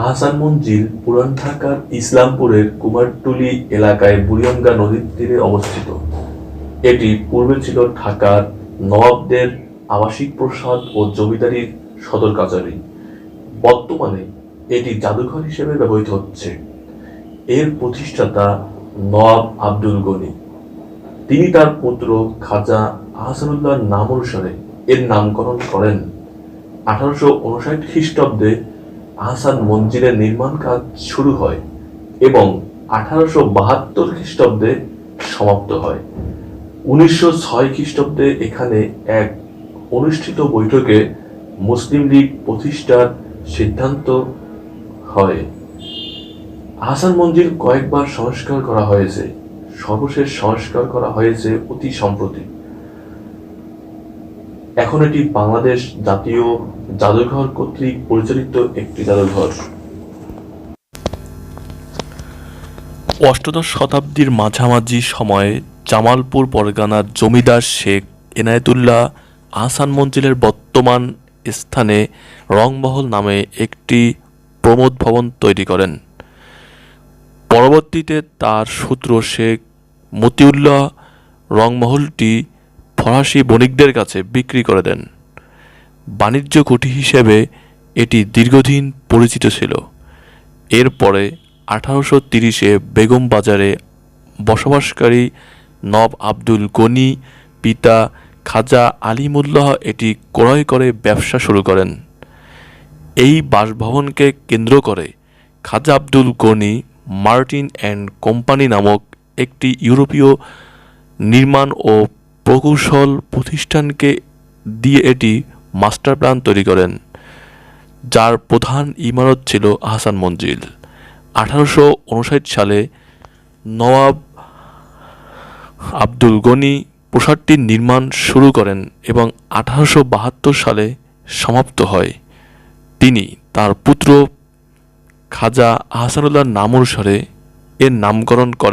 আহসান মঞ্জিল পুরান ঢাকার ইসলামপুরের কুমারটুলি এলাকায় বুড়িগঙ্গা নদীর তীরে অবস্থিত। এটি পূর্বে ছিল ঢাকার নবাবদের আবাসিক প্রসাদ ও জমিদারির সদর কাচারি বর্তমানে এটি জাদুঘর হিসেবে ব্যবহৃত হচ্ছে। এর প্রতিষ্ঠাতা নওয়াব আব্দুল গনি। তিনি তার পুত্র খাজা আহসানুল্লাহ নাম অনুসারে এর নামকরণ করেন। আঠারোশো উনষাট খ্রিস্টাব্দে আহসান মঞ্জিলের নির্মাণ কাজ শুরু হয় এবং আঠারোশো বাহাত্তর খ্রিস্টাব্দে সমাপ্ত হয়। উনিশশো ছয় খ্রিস্টাব্দে এখানে এক অনুষ্ঠিত বৈঠকে মুসলিম লীগ প্রতিষ্ঠার সিদ্ধান্ত হয়। আহসান মঞ্জিল কয়েকবার সংস্কার করা হয়েছে। সর্বশেষ সংস্কার করা হয়েছে অতি সম্প্রতি। এখন এটি বাংলাদেশ জাতীয় জাদুঘর কর্তৃক পরিচালিত একটি জাদুঘর। অষ্টাদশ শতাব্দীর মাঝামাঝি সময়ে জামালপুর পরগনার জমিদার শেখ এনায়েতুল্লাহ আহসান মঞ্জিলের বর্তমান স্থানে রংমহল নামে একটি প্রমোদ ভবন তৈরি করেন। পরবর্তীতে তার সূত্র শেখ মতিউল্লাহ রংমহলটি ফরাসি বণিকদের কাছে বিক্রি করে দেন। বাণিজ্য কুঠি হিসেবে এটি দীর্ঘদিন পরিচিত ছিল। এরপরে আঠারোশো তিরিশে বেগম বাজারে বসবাসকারী নব আব্দুল গনি পিতা খাজা আলিমুল্লাহ এটি ক্রয় করে ব্যবসা শুরু করেন। এই বাসভবনকে কেন্দ্র করে Khaja Abdul Gani Martin and company নামক একটি ইউরোপীয় নির্মাণ ও প্রকৌশল প্রতিষ্ঠানকে দিয়ে এটি মাস্টার প্ল্যান তৈরি করেন, যার প্রধান ইমারত ছিল আহসান মঞ্জিল। আঠারোশো উনষাট সালে নওয়াব আব্দুল গনি প্রসাদটির নির্মাণ শুরু করেন এবং আঠারোশো বাহাত্তর সালে সমাপ্ত হয়। তিনি তার পুত্র খাজা আহসানুল্লাহর নাম অনুসারে এর নামকরণ করেন।